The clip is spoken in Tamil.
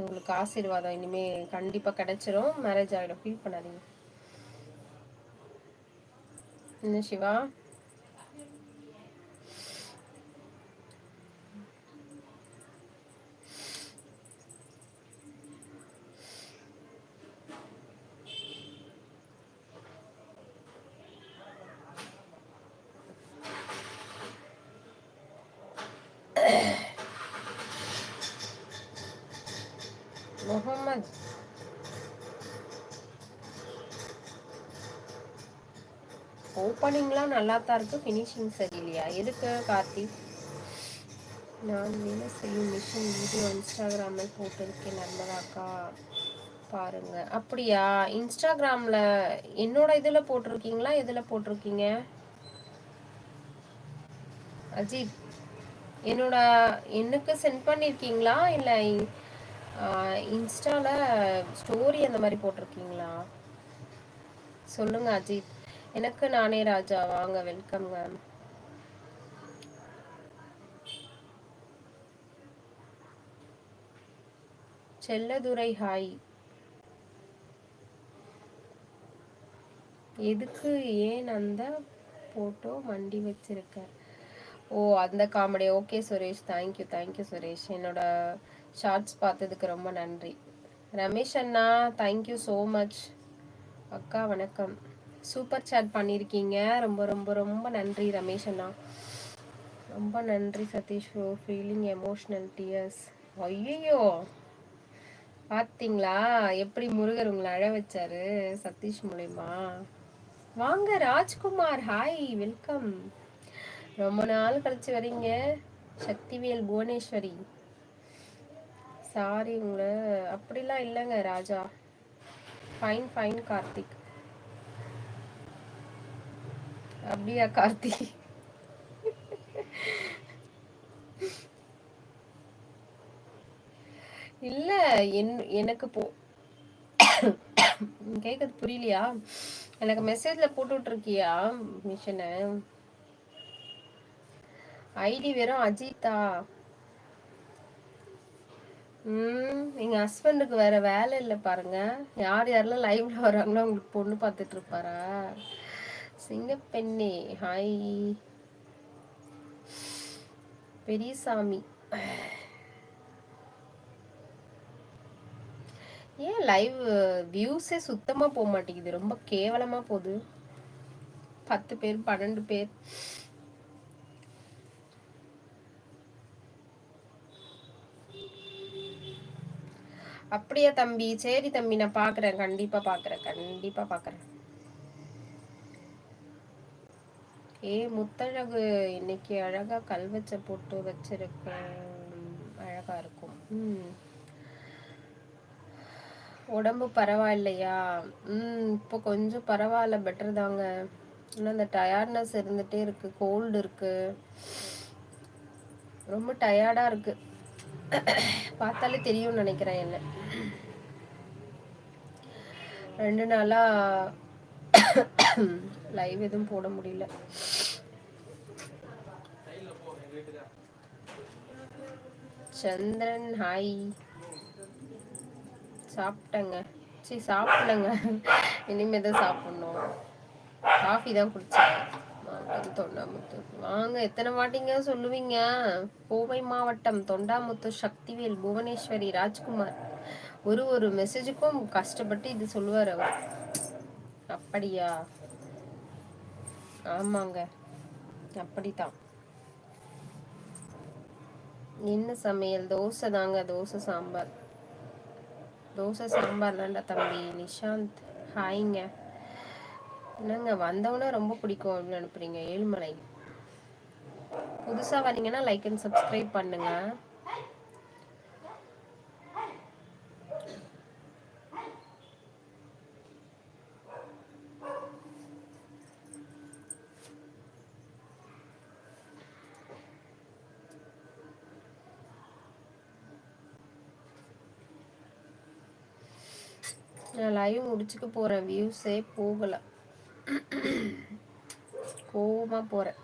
உங்களுக்கு ஆசீர்வாதம் இனிமே கண்டிப்பா கிடைச்சிரும். மேரேஜ் ஆகிடும் ஃபீல் பண்ணாதீங்க. என்ன சிவா? ஓப்பனிங்லாம் நல்லா தான் இருக்குது ஃபினிஷிங் சரியில்லையா? எதுக்கு கார்த்திக் நான் வேலை செய்யும்? மிஷின் வீடியோ இன்ஸ்டாகிராமில் போட்டிருக்கேன். நர்மதாக்கா பாருங்க. அப்படியா? இன்ஸ்டாகிராமில் என்னோட இதில் போட்டிருக்கீங்களா? எதில் போட்டிருக்கீங்க? அஜித் என்னோட எனக்கு சென்ட் பண்ணியிருக்கீங்களா இல்லை இன்ஸ்டாவில் ஸ்டோரி அந்த மாதிரி போட்டிருக்கீங்களா? சொல்லுங்கள் அஜித். எனக்கு நானே ராஜா வாங்க வெல்கம் மேம் செல்லதுரை ஹாய் எதுக்கு ஏன் அந்த போட்டோ மண்டி வச்சிருக்க? ஓ அந்த comedy okay Suresh thank you thank you Suresh என்னோட ஷார்ட்ஸ் பார்த்ததுக்கு ரொம்ப நன்றி. ரமேஷ் அண்ணா தேங்க்யூ ஸோ மச் அக்கா வணக்கம். சூப்பர் சாட் பண்ணியிருக்கீங்க ரொம்ப ரொம்ப ரொம்ப நன்றி ரமேஷ் அண்ணா. ரொம்ப நன்றி Satish bro feeling emotional tears ஐயோ பார்த்தீங்களா எப்படி முருகர் உங்களை அழ வச்சாரு சதீஷ் மூலயமா? வாங்க ராஜ்குமார். ஹாய் வெல்கம் ரொம்ப நாள் கழிச்சு வரீங்க. சக்திவேல் புவனேஸ்வரி. சாரி உங்களை. அப்படிலாம் இல்லைங்க ராஜா. Fine fine Karthik. அப்படியா கார்த்தி? இல்ல என் எனக்கு போ கேக்குறது புரியலையா? எனக்கு மெசேஜ்ல போட்டு இருக்கியா மிஷனை? ஐடி வெறும் அஜிதா ம் எங்க ஹஸ்பண்டுக்கு வேற வேலை இல்லை பாருங்க. யார் யாரெல்லாம் லைவ்ல வராங்களோ உங்களுக்கு பொண்ணு பார்த்துட்டு இருப்பாரா சிங்கப்பெண்ணே ஹாய். பெரியசாமி. ஏன் லைவ் வியூஸே சுத்தமா போக மாட்டேங்குது? ரொம்ப கேவலமா போகுது. பத்து பேர் பன்னெண்டு பேர். அப்படியா தம்பி? சரி தம்பி நான் பாக்குறேன் கண்டிப்பா பாக்குறேன் கண்டிப்பா பாக்குறேன் ஏ முத்தழகு இன்னைக்கு அழகா கல்வச்ச போட்டு வச்சிருக்க அழகா இருக்கும். ம். உடம்பு பரவாயில்லையா? ம் இப்போ கொஞ்சம் பரவாயில்ல பெட்டர் தாங்க. ஆனால் அந்த டயர்ட்னஸ் இருந்துகிட்டே இருக்கு கோல்டு இருக்கு. ரொம்ப டயர்டாக இருக்கு. பார்த்தாலே தெரியும்னு நினைக்கிறேன் என்ன. ரெண்டு நாளாக லைவ் எதுவும் போட முடியல. சந்திரன் ஹாய் சாப்பிட்டேங்க. சரி சாப்பிடலங்க. இனிமே தான் சாப்பிடணும். காஃபி தான் குடிச்சேன். தொண்டாமுத்தூர் வாங்க எத்தனை வாட்டிங்க சொல்லுவீங்க? கோவை மாவட்டம் தொண்டாமுத்தூர் சக்திவேல் புவனேஸ்வரி ராஜ்குமார். ஒரு ஒரு மெசேஜுக்கும் கஷ்டப்பட்டு இது சொல்லுவார் அவர். அப்படியா? ஆமாங்க. அப்படித்தான். என்ன சமையல்? தோசை தாங்க தோசை சாம்பார். தோசை சாம்பார் தான்டா தம்பி. நிஷாந்த் ஹாய்ங்க. என்னங்க வந்தவொன்னே ரொம்ப பிடிக்கும் அப்படின்னு அனுப்புறீங்க ஏழுமலை. புதுசாக வரீங்கன்னா லைக் அண்ட் சப்ஸ்கிரைப் பண்ணுங்க. நான் லைவ் முடிச்சுக்க போகிறேன் வியூஸே போகலை. கோவமாக போகிறேன்